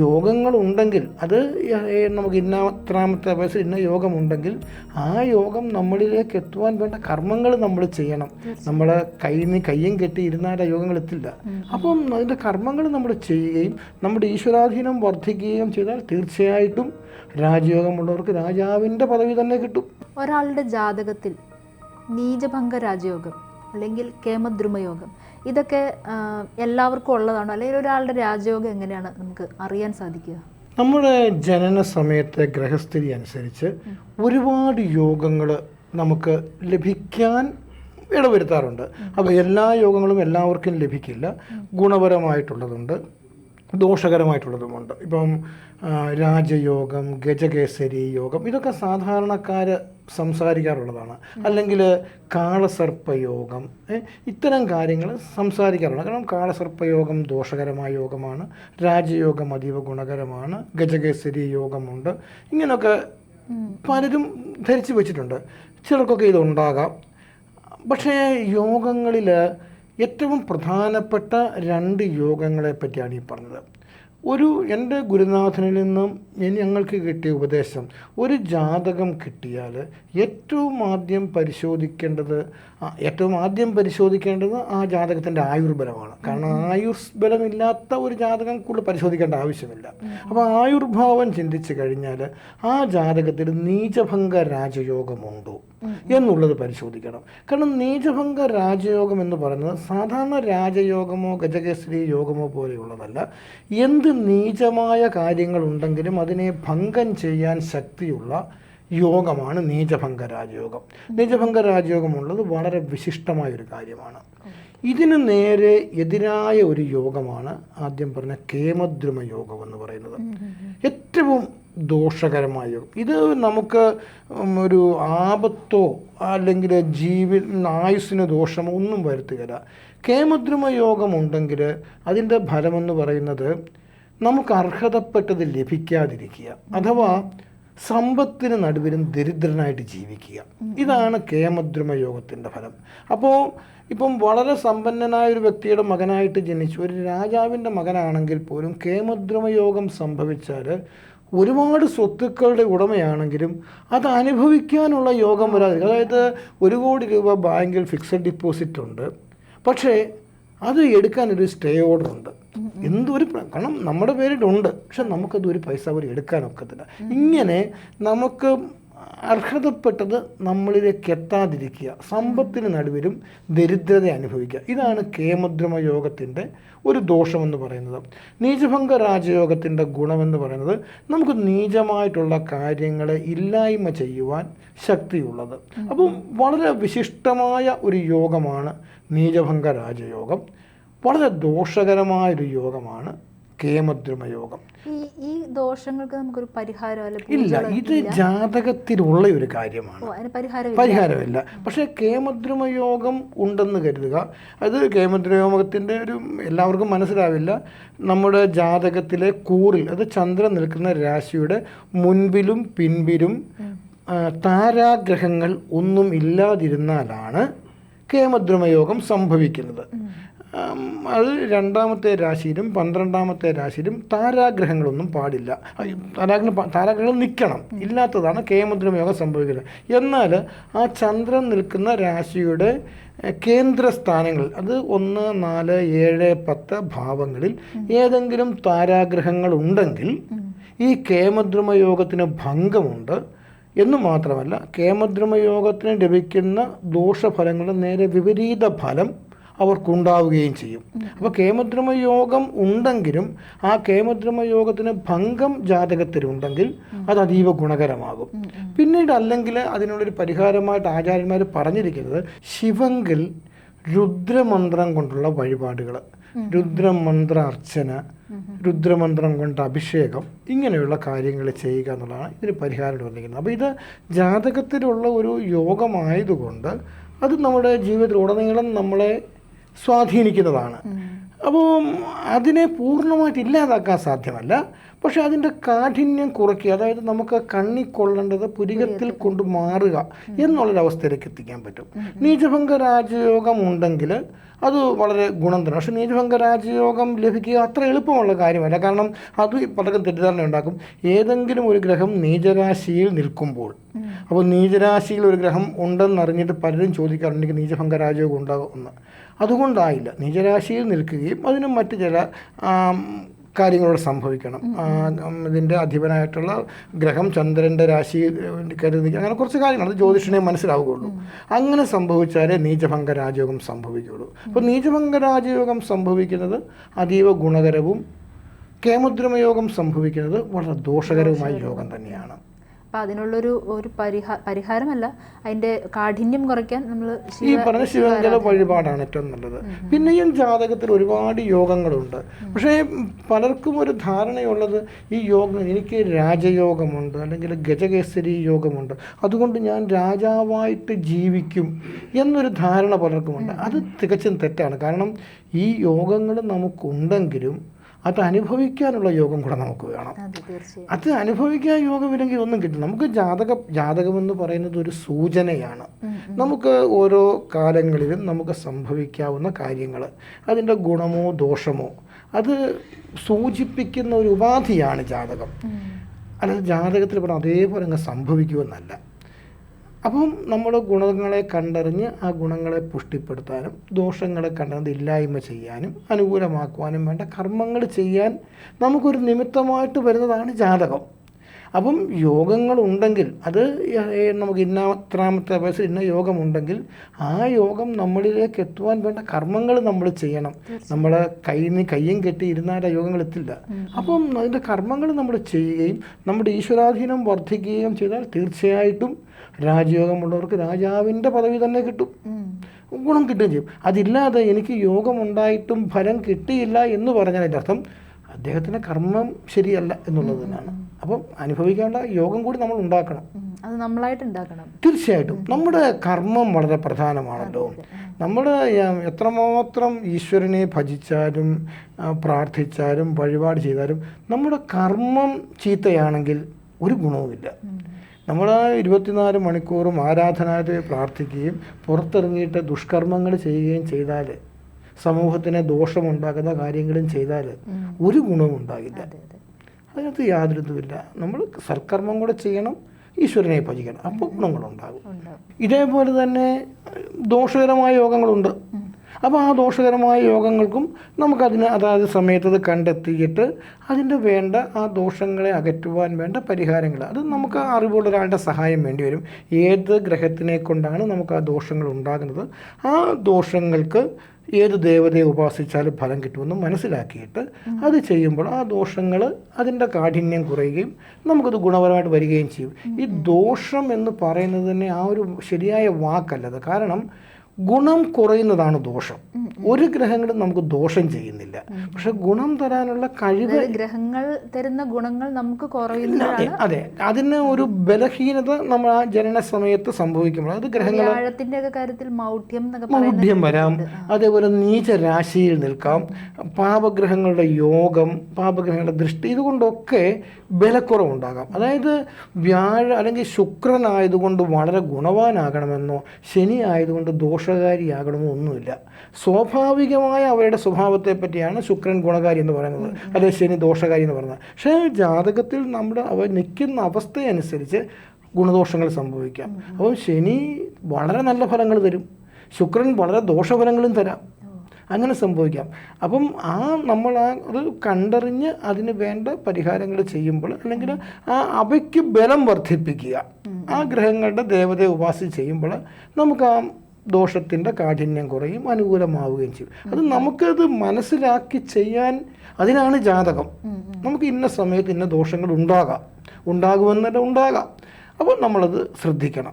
യോഗങ്ങളുണ്ടെങ്കിൽ അത് നമുക്ക് ഇന്ന ഇത്രാമത്തെ വയസ്സിൽ ഇന്ന യോഗമുണ്ടെങ്കിൽ ആ യോഗം നമ്മളിലേക്ക് എത്തുവാൻ വേണ്ട കർമ്മങ്ങൾ നമ്മൾ ചെയ്യണം. നമ്മൾ കൈന്ന് കയ്യും കെട്ടി ഇരുന്നാൽ ആ യോഗങ്ങൾ എത്തില്ല. അപ്പം അതിന്റെ കർമ്മങ്ങൾ നമ്മൾ ചെയ്യുകയും നമ്മുടെ ഈശ്വരാധീനം വർദ്ധിക്കുകയും ചെയ്താൽ തീർച്ചയായിട്ടും രാജയോഗമുള്ളവർക്ക് രാജാവിന്റെ പദവി തന്നെ കിട്ടും. ഒരാളുടെ ജാതകത്തിൽ നീചഭംഗ രാജയോഗം അല്ലെങ്കിൽ കേമദ്രുമയോഗം. ഇതൊക്കെ എല്ലാവർക്കും ഉള്ളതാണോ? അല്ലെങ്കിൽ ഒരാളുടെ രാജയോഗം എങ്ങനെയാണ് നമുക്ക് അറിയാൻ സാധിക്കുക? നമ്മുടെ ജനന സമയത്തെ ഗ്രഹസ്ഥിതി അനുസരിച്ച് ഒരുപാട് യോഗങ്ങൾ നമുക്ക് ലഭിക്കാൻ ഇടവരുത്താറുണ്ട്. അപ്പോൾ എല്ലാ യോഗങ്ങളും എല്ലാവർക്കും ലഭിക്കില്ല. ഗുണപരമായിട്ടുള്ളതുണ്ട്. ദോഷകരമായിട്ടുള്ളതുമുണ്ട്. ഇപ്പം രാജയോഗം ഗജകേസരി യോഗം ഇതൊക്കെ സാധാരണക്കാർ സംസാരിക്കാറുള്ളതാണ്. അല്ലെങ്കിൽ കാളസർപ്പയോഗം ഇത്തരം കാര്യങ്ങൾ സംസാരിക്കാറുണ്ട്. കാരണം കാളസർപ്പയോഗം ദോഷകരമായ യോഗമാണ്. രാജയോഗം അതീവ ഗുണകരമാണ്. ഗജകേസരി യോഗമുണ്ട്. ഇങ്ങനെയൊക്കെ പലരും ധരിച്ചു വെച്ചിട്ടുണ്ട്. ചിലർക്കൊക്കെ ഇതുണ്ടാകാം. പക്ഷേ യോഗങ്ങളിൽ ഏറ്റവും പ്രധാനപ്പെട്ട രണ്ട് യോഗങ്ങളെ പറ്റിയാണ് ഈ പറഞ്ഞത്. ഒരു എന്റെ ഗുരുനാഥനിൽ നിന്നും ഞങ്ങൾക്ക് കിട്ടിയ ഉപദേശം ഒരു ജാതകം കിട്ടിയാൽ ഏറ്റവും ആദ്യം പരിശോധിക്കേണ്ടത് ഏറ്റവും ആദ്യം പരിശോധിക്കേണ്ടത് ആ ജാതകത്തിന്റെ ആയുർബലമാണ്. കാരണം ആയുർബലമില്ലാത്ത ഒരു ജാതകം കൂടുതൽ പരിശോധിക്കേണ്ട ആവശ്യമില്ല. അപ്പോൾ ആയുർഭാവം ചിന്തിച്ചു കഴിഞ്ഞാൽ ആ ജാതകത്തിൽ നീചഭംഗ രാജയോഗമുണ്ടോ? എന്നുള്ളത് പരിശോധിക്കണം. കാരണം നീചഭംഗ രാജയോഗം എന്ന് പറയുന്നത് സാധാരണ രാജയോഗമോ ഗജകേസരി യോഗമോ പോലെയുള്ളതല്ല. എന്ത് നീചമായ കാര്യങ്ങളുണ്ടെങ്കിലും അതിനെ ഭംഗം ചെയ്യാൻ ശക്തിയുള്ള യോഗമാണ് നീചഭംഗ രാജയോഗം. നീചഭംഗ രാജയോഗമുള്ളത് വളരെ വിശിഷ്ടമായ ഒരു കാര്യമാണ്. ഇതിന് നേരെ എതിരായ ഒരു യോഗമാണ് ആദ്യം പറഞ്ഞ കേമദ്രുമ യോഗം എന്ന് പറയുന്നത്. ഏറ്റവും ദോഷകരമായ ഇത് നമുക്ക് ഒരു ആപത്തോ അല്ലെങ്കിൽ ജീവി ആയുസ്സിന് ദോഷമോ ഒന്നും വരുത്തുകയില്ല. കേമദ്രുമ യോഗമുണ്ടെങ്കിൽ അതിന്റെ ഫലമെന്ന് പറയുന്നത് നമുക്ക് അർഹതപ്പെട്ടത് ലഭിക്കാതിരിക്കുക. അഥവാ സമ്പത്തിന് നടുവിലും ദരിദ്രനായിട്ട് ജീവിക്കുക. ഇതാണ് കേമദ്രുമ യോഗത്തിന്റെ ഫലം. അപ്പോൾ ഇപ്പം വളരെ സമ്പന്നനായ ഒരു വ്യക്തിയുടെ മകനായിട്ട് ജനിച്ചു. ഒരു രാജാവിന്റെ മകനാണെങ്കിൽ പോലും കേമദ്രുമ യോഗം സംഭവിച്ചാൽ ഒരുപാട് സ്വത്തുക്കളുടെ ഉടമയാണെങ്കിലും അത് അനുഭവിക്കാനുള്ള യോഗം വരാതെ അതായത് ഒരു കോടി രൂപ ബാങ്കിൽ ഫിക്സഡ് ഡിപ്പോസിറ്റ് ഉണ്ട്. പക്ഷേ അത് എടുക്കാൻ ഒരു സ്റ്റേ ഓർഡർ ഉണ്ട്. എന്തൊരു കാരണം നമ്മുടെ പേരിലുണ്ട്. പക്ഷെ നമുക്കത് ഒരു പൈസ പോലും എടുക്കാനൊക്കത്തില്ല ഇങ്ങനെ നമുക്ക് അർഹതപ്പെട്ടത് നമ്മളിലേക്ക് എത്താതിരിക്കുക സമ്പത്തിന് നടുവിലും ദരിദ്രത അനുഭവിക്കുക. ഇതാണ് കേമദ്രമ യോഗത്തിന്റെ ഒരു ദോഷമെന്ന് പറയുന്നത്. നീചഭംഗ രാജയോഗത്തിന്റെ ഗുണമെന്ന് പറയുന്നത് നമുക്ക് നീചമായിട്ടുള്ള കാര്യങ്ങളെ ഇല്ലായ്മ ചെയ്യുവാൻ ശക്തിയുള്ളത്. അപ്പം വളരെ വിശിഷ്ടമായ ഒരു യോഗമാണ് നീചഭംഗ രാജയോഗം. വളരെ ദോഷകരമായൊരു യോഗമാണ് കേമദ്രമ യോഗം ഈ ദോഷങ്ങൾക്ക് നമുക്കൊരു പരിഹാരം ഇല്ല ഇത് ജാതകത്തിലുള്ള ഒരു കാര്യമാണ്. പരിഹാരമില്ല. പക്ഷേ കേമദ്രുമയോഗം ഉണ്ടെന്ന് കരുതുക. അത് കേമദ്രുമയോഗത്തിന്റെ ഒരു എല്ലാവർക്കും മനസ്സിലാവില്ല. നമ്മുടെ ജാതകത്തിലെ കൂറിൽ അത് ചന്ദ്രൻ നിൽക്കുന്ന രാശിയുടെ മുൻപിലും പിൻപിലും താരാഗ്രഹങ്ങൾ ഒന്നും ഇല്ലാതിരുന്നാലാണ് കേമദ്രുമയോഗം സംഭവിക്കുന്നത്. അത് രണ്ടാമത്തെ രാശിയിലും പന്ത്രണ്ടാമത്തെ രാശിയിലും താരാഗ്രഹങ്ങളൊന്നും പാടില്ല. താരാഗ്രഹം താരാഗ്രഹങ്ങൾ നിൽക്കണം. ഇല്ലാത്തതാണ് കേമദ്രമയോഗം സംഭവിക്കുന്നത്. എന്നാൽ ആ ചന്ദ്രൻ നിൽക്കുന്ന രാശിയുടെ കേന്ദ്ര കേന്ദ്രസ്ഥാനങ്ങൾ അത് ഒന്ന് നാല് ഏഴ് പത്ത് ഭാവങ്ങളിൽ ഏതെങ്കിലും താരാഗ്രഹങ്ങൾ ഉണ്ടെങ്കിൽ ഈ കേമദ്രുമയോഗത്തിന് ഭംഗമുണ്ട് എന്ന് മാത്രമല്ല കേമദ്രുമയോഗത്തിന് ലഭിക്കുന്ന ദോഷഫലങ്ങളുടെ നേരെ വിപരീത ഫലം അവർക്കുണ്ടാവുകയും ചെയ്യും. അപ്പോൾ കേമദ്രമ യോഗം ഉണ്ടെങ്കിലും ആ കേമദ്രമ യോഗത്തിന് ഭംഗം ജാതകത്തിലുണ്ടെങ്കിൽ അത് അതീവ ഗുണകരമാകും. പിന്നീട് അല്ലെങ്കിൽ അതിനുള്ളൊരു പരിഹാരമായിട്ട് ആചാര്യന്മാർ പറഞ്ഞിരിക്കുന്നത് ശിവങ്കിൽ രുദ്രമന്ത്രം കൊണ്ടുള്ള വഴിപാടുകൾ രുദ്രമന്ത്ര അർച്ചന രുദ്രമന്ത്രം കൊണ്ട് അഭിഷേകം ഇങ്ങനെയുള്ള കാര്യങ്ങൾ ചെയ്യുക എന്നുള്ളതാണ് ഇതിന് പരിഹാരം വന്നിരിക്കുന്നത്. അപ്പോൾ ഇത് ജാതകത്തിലുള്ള ഒരു യോഗമായതുകൊണ്ട് അത് നമ്മുടെ ജീവിതത്തിൽ ഉടനീളം നമ്മളെ സ്വാധീനിക്കുന്നതാണ്. അപ്പോൾ അതിനെ പൂർണമായിട്ട് ഇല്ലാതാക്കാൻ സാധ്യമല്ല. പക്ഷെ അതിന്റെ കാഠിന്യം കുറയ്ക്കുക അതായത് നമുക്ക് കണ്ണി കൊള്ളേണ്ടത് പുരികത്തിൽ കൊണ്ട് മാറുക എന്നുള്ളൊരവസ്ഥയിലേക്ക് എത്തിക്കാൻ പറ്റും. നീചഭംഗ രാജയോഗം ഉണ്ടെങ്കിൽ അത് വളരെ ഗുണം തന്നെ പക്ഷേ നീചഭംഗ രാജയോഗം ലഭിക്കുക അത്ര എളുപ്പമുള്ള കാര്യമല്ല. കാരണം അത് പലർക്കും തെറ്റിദ്ധാരണ ഉണ്ടാക്കും. ഏതെങ്കിലും ഒരു ഗ്രഹം നീചരാശിയിൽ നിൽക്കുമ്പോൾ അപ്പോൾ നീചരാശിയിൽ ഒരു ഗ്രഹം ഉണ്ടെന്നറിഞ്ഞിട്ട് പലരും ചോദിക്കാറുണ്ട് എനിക്ക് നീചഭംഗ രാജയോഗം ഉണ്ടാകും എന്ന് അതുകൊണ്ടായില്ല. നീചരാശിയിൽ നിൽക്കുകയും അതിനും മറ്റ് ചില കാര്യങ്ങളോട് സംഭവിക്കണം. ഇതിന്റെ അധിപനായിട്ടുള്ള ഗ്രഹം ചന്ദ്രന്റെ രാശി കരുതി അങ്ങനെ കുറച്ച് കാര്യങ്ങൾ അത് ജ്യോതിഷനെ മനസ്സിലാവുകയുള്ളൂ. അങ്ങനെ സംഭവിച്ചാലേ നീചഭംഗ രാജയോഗം സംഭവിക്കുകയുള്ളൂ. അപ്പോൾ നീചഭംഗ രാജയോഗം സംഭവിക്കുന്നത് അതീവ ഗുണകരവും കേമദ്രമയോഗം സംഭവിക്കുന്നത് വളരെ ദോഷകരവുമായ യോഗം തന്നെയാണ്. അപ്പം അതിനുള്ളൊരു ഒരു പരിഹാ പരിഹാരമല്ല അതിന്റെ കാഠിന്യം കുറയ്ക്കാൻ നമ്മൾ ഈ പറഞ്ഞ ശിവങ്കല വഴിപാടാണ് ഏറ്റവും നല്ലത്. പിന്നെയും ജാതകത്തിൽ ഒരുപാട് യോഗങ്ങളുണ്ട്. പക്ഷേ പലർക്കും ഒരു ധാരണയുള്ളത് ഈ യോഗം എനിക്ക് രാജയോഗമുണ്ട് അല്ലെങ്കിൽ ഗജകേസരി യോഗമുണ്ട് അതുകൊണ്ട് ഞാൻ രാജാവായിട്ട് ജീവിക്കും എന്നൊരു ധാരണ പലർക്കുമുണ്ട്. അത് തികച്ചും തെറ്റാണ്. കാരണം ഈ യോഗങ്ങൾ നമുക്കുണ്ടെങ്കിലും അത് അനുഭവിക്കാനുള്ള യോഗം കൂടെ നമുക്ക് വേണം. അതെ അനുഭവിക്കാൻ യോഗമില്ലെങ്കിൽ ഒന്നും കിട്ടില്ല. നമുക്ക് ജാതക ജാതകം എന്ന് പറയുന്നത് ഒരു സൂചനയാണ്. നമുക്ക് ഓരോ കാലങ്ങളിലും നമുക്ക് സംഭവിക്കാവുന്ന കാര്യങ്ങൾ അതിന്റെ ഗുണമോ ദോഷമോ അത് സൂചിപ്പിക്കുന്ന ഒരു ഉപാധിയാണ് ജാതകം. അല്ലാതെ ജാതകത്തിൽ പറഞ്ഞാൽ അതേപോലെ അങ്ങ് സംഭവിക്കുമെന്നല്ല. അപ്പം നമ്മൾ ഗുണങ്ങളെ കണ്ടറിഞ്ഞ് ആ ഗുണങ്ങളെ പുഷ്ടിപ്പെടുത്താനും ദോഷങ്ങളെ കണ്ടറിഞ്ഞ് ഇല്ലായ്മ ചെയ്യാനും അനുകൂലമാക്കുവാനും വേണ്ട കർമ്മങ്ങൾ ചെയ്യാൻ നമുക്കൊരു നിമിത്തമായിട്ട് വരുന്നതാണ് ജാതകം. അപ്പം യോഗങ്ങളുണ്ടെങ്കിൽ അത് നമുക്ക് ഇന്ന എത്രാമത്തെ വയസ്സിൽ ഇന്ന യോഗമുണ്ടെങ്കിൽ ആ യോഗം നമ്മളിലേക്ക് എത്തുവാൻ വേണ്ട കർമ്മങ്ങൾ നമ്മൾ ചെയ്യണം. നമ്മൾ കയ്യിൽ നിന്ന് കയ്യും കെട്ടി ഇരുന്നാൽ ആ യോഗങ്ങൾ എത്തില്ല അപ്പം അതിന്റെ കർമ്മങ്ങൾ നമ്മൾ ചെയ്യുകയും നമ്മുടെ ഈശ്വരാധീനം വർദ്ധിക്കുകയും ചെയ്താൽ തീർച്ചയായിട്ടും രാജയോഗമുള്ളവർക്ക് രാജാവിന്റെ പദവി തന്നെ കിട്ടും. ഗുണം കിട്ടുകയും ചെയ്യും. അതില്ലാതെ എനിക്ക് യോഗമുണ്ടായിട്ടും ഫലം കിട്ടിയില്ല എന്ന് പറഞ്ഞാൽ അതിന്റെ അർത്ഥം അദ്ദേഹത്തിന്റെ കർമ്മം ശരിയല്ല എന്നുള്ളത് തന്നെയാണ് അപ്പം അനുഭവിക്കേണ്ട യോഗം കൂടി നമ്മൾ ഉണ്ടാക്കണം. അത് നമ്മളായിട്ട് ഉണ്ടാക്കണം. തീർച്ചയായിട്ടും. നമ്മുടെ കർമ്മം വളരെ പ്രധാനമാണല്ലോ. നമ്മൾ എത്രമാത്രം ഈശ്വരനെ ഭജിച്ചാലും പ്രാർത്ഥിച്ചാലും വഴിപാട് ചെയ്താലും നമ്മുടെ കർമ്മം ചീത്തയാണെങ്കിൽ ഒരു ഗുണവുമില്ല. നമ്മൾ ഇരുപത്തിനാല് മണിക്കൂറും ആരാധനാലയത്തിൽ പ്രാർത്ഥിക്കുകയും പുറത്തിറങ്ങിയിട്ട് ദുഷ്കർമ്മങ്ങൾ ചെയ്യുകയും ചെയ്താൽ സമൂഹത്തിന് ദോഷമുണ്ടാക്കുന്ന കാര്യങ്ങളും ചെയ്താൽ ഒരു ഗുണവും ഉണ്ടാകില്ല അതിനകത്ത് യാതൊരു ഇതുമില്ല നമ്മൾ സൽക്കർമ്മം കൂടെ ചെയ്യണം ഈശ്വരനെ ഭജിക്കണം. അപ്പോൾ ഗുണങ്ങളുണ്ടാകും. ഇതേപോലെ തന്നെ ദോഷകരമായ യോഗങ്ങളുണ്ട്. അപ്പോൾ ആ ദോഷകരമായ യോഗങ്ങൾക്കും നമുക്കതിന് അതാത് സമയത്ത് അത് കണ്ടെത്തിയിട്ട് അതിന്റെ വേണ്ട ആ ദോഷങ്ങളെ അകറ്റുവാൻ വേണ്ട പരിഹാരങ്ങൾ. അത് നമുക്ക് അറിവുള്ള ഒരാളുടെ സഹായം വേണ്ടി വരും. ഏത് ഗ്രഹത്തിനെ കൊണ്ടാണ് നമുക്ക് ആ ദോഷങ്ങൾ ഉണ്ടാകുന്നത്? ആ ദോഷങ്ങൾക്ക് ഏത് ദേവതയെ ഉപാസിച്ചാലും ഫലം കിട്ടുമെന്ന് മനസ്സിലാക്കിയിട്ട് അത് ചെയ്യുമ്പോൾ ആ ദോഷങ്ങൾ അതിന്റെ കാഠിന്യം കുറയുകയും നമുക്കത് ഗുണപരമായിട്ട് വരികയും ചെയ്യും. ഈ ദോഷം എന്ന് പറയുന്നത് തന്നെ ആ ഒരു ശരിയായ വാക്കല്ലത് കാരണം ഗുണം കുറയുന്നതാണ് ദോഷം. ഒരു ഗ്രഹങ്ങളും നമുക്ക് ദോഷം ചെയ്യുന്നില്ല. പക്ഷെ ഗുണം തരാനുള്ള കഴിവ് ഗ്രഹങ്ങൾ തരുന്ന ഗുണങ്ങൾ നമുക്ക് കുറയുന്നു അതെ അതിന് ഒരു ബലഹീനത നമ്മൾ ആ ജനന സമയത്ത് സംഭവിക്കുമ്പോൾ അത് ഗ്രഹങ്ങൾ കാര്യത്തിൽ മൗഢ്യം മൗഢ്യം വരാം. അതേപോലെ നീച രാശിയിൽ നിൽക്കാം. പാപഗ്രഹങ്ങളുടെ യോഗം പാപഗ്രഹങ്ങളുടെ ദൃഷ്ടി ഇതുകൊണ്ടൊക്കെ ബലക്കുറവുണ്ടാകാം. അതായത് വ്യാഴ അല്ലെങ്കിൽ ശുക്രനായതുകൊണ്ട് വളരെ ഗുണവാനാകണമെന്നോ ശനി ആയതുകൊണ്ട് ദോഷകാരിയാകണമെന്നോ ഒന്നുമില്ല. സ്വാഭാവികമായ അവരുടെ സ്വഭാവത്തെ പറ്റിയാണ് ശുക്രൻ ഗുണകാരി എന്ന് പറയുന്നത്. അല്ലെങ്കിൽ ശനി ദോഷകാരി എന്ന് പറയുന്നത്. പക്ഷേ ജാതകത്തിൽ നമ്മുടെ അവർ നിൽക്കുന്ന അവസ്ഥയനുസരിച്ച് ഗുണദോഷങ്ങൾ സംഭവിക്കാം. അപ്പം ശനി വളരെ നല്ല ഫലങ്ങൾ തരും. ശുക്രൻ വളരെ ദോഷഫലങ്ങളും തരാം. അങ്ങനെ സംഭവിക്കാം. അപ്പം ആ നമ്മൾ ആ അത് കണ്ടറിഞ്ഞ് അതിന് വേണ്ട പരിഹാരങ്ങൾ ചെയ്യുമ്പോൾ അല്ലെങ്കിൽ ആ അവയ്ക്ക് ബലം വർദ്ധിപ്പിക്കുക. ആ ഗ്രഹങ്ങളുടെ ദേവതയെ ഉപാസിച്ച് ചെയ്യുമ്പോൾ നമുക്ക് ആ ദോഷത്തിന്റെ കാഠിന്യം കുറയും അനുകൂലമാവുകയും ചെയ്യും. അത് നമുക്കത് മനസ്സിലാക്കി ചെയ്യാൻ അതിനാണ് ജാതകം. നമുക്ക് ഇന്ന സമയത്ത് ഇന്ന ദോഷങ്ങൾ ഉണ്ടാകാം. ഉണ്ടാകുമെന്നല്ല ഉണ്ടാകാം. അപ്പോൾ നമ്മളത് ശ്രദ്ധിക്കണം.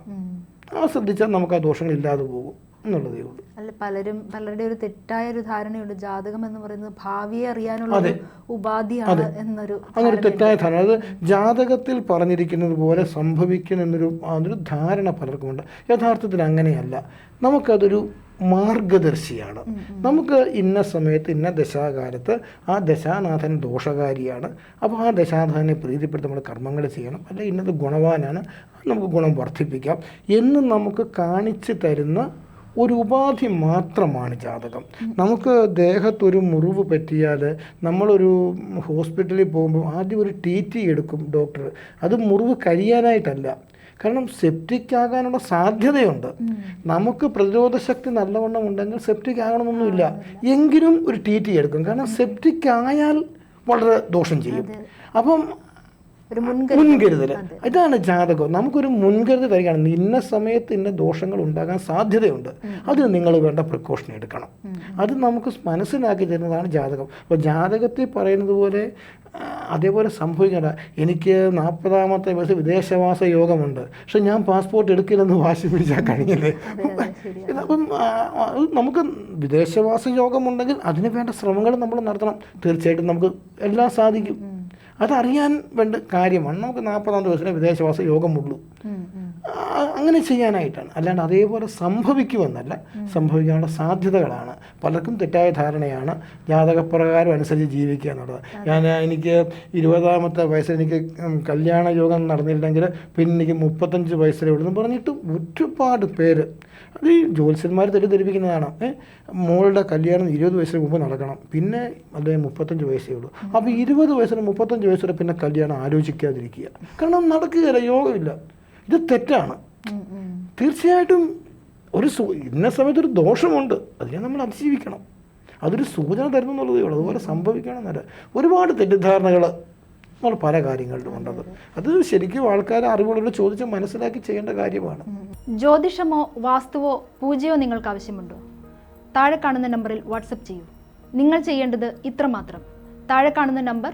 ആ ശ്രദ്ധിച്ചാൽ നമുക്ക് ആ ദോഷങ്ങൾ ഇല്ലാതെ പോകും. എന്നുള്ളതേ ഉള്ളൂ. അല്ല പലരും പലരുടെ ഒരു തെറ്റായ ഒരു ധാരണയുണ്ട്. ജാതകം എന്ന് പറയുന്നത് ഭാവിയെ അറിയാനുള്ള ഉപാധിയാണ് എന്നൊരു അങ്ങനെ തെറ്റായ ധാരണ. അത് ജാതകത്തിൽ പറഞ്ഞിരിക്കുന്നത് പോലെ സംഭവിക്കും എന്നൊരു അതൊരു ധാരണ പലർക്കുമുണ്ട്. യഥാർത്ഥത്തിൽ അങ്ങനെയല്ല. നമുക്കതൊരു മാർഗദർശിയാണ്. നമുക്ക് ഇന്ന സമയത്ത് ഇന്ന ദശാകാലത്ത് ആ ദശാനാഥൻ ദോഷകാരിയാണ്. അപ്പോൾ ആ ദശാനാഥനെ പ്രീതിപ്പെടുത്തി നമ്മൾ കർമ്മങ്ങൾ ചെയ്യണം. അല്ല ഇന്നത് ഗുണവാനാണ്. നമുക്ക് ഗുണം വർദ്ധിപ്പിക്കാം എന്ന് നമുക്ക് കാണിച്ചു തരുന്ന ഒരു ഉപാധി മാത്രമാണ് ജാതകം. നമുക്ക് ദേഹത്തൊരു മുറിവ് പറ്റിയാൽ നമ്മളൊരു ഹോസ്പിറ്റലിൽ പോകുമ്പോൾ ആദ്യം ഒരു ടി ടി എടുക്കും ഡോക്ടർ. അത് മുറിവ് കഴിയാനായിട്ടല്ല. കാരണം സെപ്റ്റിക് ആകാനുള്ള സാധ്യതയുണ്ട്. നമുക്ക് പ്രതിരോധ ശക്തി നല്ലവണ്ണം ഉണ്ടെങ്കിൽ സെപ്റ്റിക് ആകണമെന്നൊന്നുമില്ല എങ്കിലും ഒരു ടി ടി എടുക്കും. കാരണം സെപ്റ്റിക് ആയാൽ വളരെ ദോഷം ചെയ്യും. അപ്പം മുൻകരുതൽ. അതാണ് ഇതാണ് ജാതകം. നമുക്കൊരു മുൻകരുതൽ വരികയാണ്. ഇന്ന സമയത്ത് ഇന്ന ദോഷങ്ങൾ ഉണ്ടാകാൻ സാധ്യതയുണ്ട്. അതിന് നിങ്ങൾ വേണ്ട പ്രിക്കോഷൻ എടുക്കണം. അത് നമുക്ക് മനസ്സിലാക്കി തരുന്നതാണ് ജാതകം. അപ്പോൾ ജാതകത്തിൽ പറയുന്നത് പോലെ അതേപോലെ സംഭവിക്കണ്ട. എനിക്ക് നാൽപ്പതാമത്തെ വയസ്സ് വിദേശവാസ യോഗമുണ്ട്. പക്ഷെ ഞാൻ പാസ്പോർട്ട് എടുക്കില്ലെന്ന് വാശി പിടിച്ചാൽ കഴിഞ്ഞില്ലേ? അപ്പം നമുക്ക് വിദേശവാസ യോഗമുണ്ടെങ്കിൽ അതിന് വേണ്ട ശ്രമങ്ങൾ നമ്മൾ നടത്തണം. തീർച്ചയായിട്ടും നമുക്ക് എല്ലാം സാധിക്കും. അതറിയാൻ വേണ്ട കാര്യമാണ് നമുക്ക് നാൽപ്പതാം ദിവസത്തിന് വിദേശവാസ യോഗമുള്ളൂ. അങ്ങനെ ചെയ്യാനായിട്ടാണ്. അല്ലാണ്ട് അതേപോലെ സംഭവിക്കുമെന്നല്ല സംഭവിക്കാനുള്ള സാധ്യതകളാണ്. പലർക്കും തെറ്റായ ധാരണയാണ് ജാതകപ്രകാരം അനുസരിച്ച് ജീവിക്കുക എന്നുള്ളത്. ഞാൻ എനിക്ക് ഇരുപതാമത്തെ വയസ്സിൽ എനിക്ക് കല്യാണ യോഗം നടന്നില്ലെങ്കിൽ പിന്നെ എനിക്ക് മുപ്പത്തഞ്ച് വയസ്സിലേ ഉള്ളൂ എന്ന് പറഞ്ഞിട്ട് ഒരുപാട് പേര് അത് ഈ ജ്യോത്സ്യന്മാർ തെറ്റിദ്ധരിപ്പിക്കുന്നതാണ്. മോളുടെ കല്യാണം ഇരുപത് വയസ്സിന് മുമ്പ് നടക്കണം. പിന്നെ അല്ലെങ്കിൽ മുപ്പത്തഞ്ച് വയസ്സേ ഉള്ളൂ. അപ്പോൾ ഇരുപത് വയസ്സിന് മുപ്പത്തഞ്ച് വരെ പിന്നെ കല്യാണം ആലോചിക്കാതിരിക്കുക. കാരണം നടക്കുകയില്ല യോഗമില്ല. ഇത് തെറ്റാണ്. തീർച്ചയായിട്ടും ഒരു സൂ ഇന്ന സമയത്ത് ഒരു ദോഷമുണ്ട്. അതിനെ നമ്മൾ അതിജീവിക്കണം. അതൊരു സൂചന തരുന്നു എന്നുള്ളതേ ഉള്ളൂ. അതുപോലെ സംഭവിക്കണം എന്നല്ല. ഒരുപാട് തെറ്റിദ്ധാരണകൾ നമ്മൾ പല കാര്യങ്ങളിലും ഉണ്ടത്. അത് ശരിക്കും ആൾക്കാരെ അറിവുള്ളവർ ചോദിച്ച് മനസ്സിലാക്കി ചെയ്യേണ്ട കാര്യമാണ്. ജ്യോതിഷമോ വാസ്തുവോ പൂജയോ നിങ്ങൾക്ക് ആവശ്യമുണ്ടോ? താഴെ കാണുന്ന നമ്പറിൽ വാട്സപ്പ് ചെയ്യൂ. നിങ്ങൾ ചെയ്യേണ്ടത് ഇത്രമാത്രം. താഴെ കാണുന്ന നമ്പർ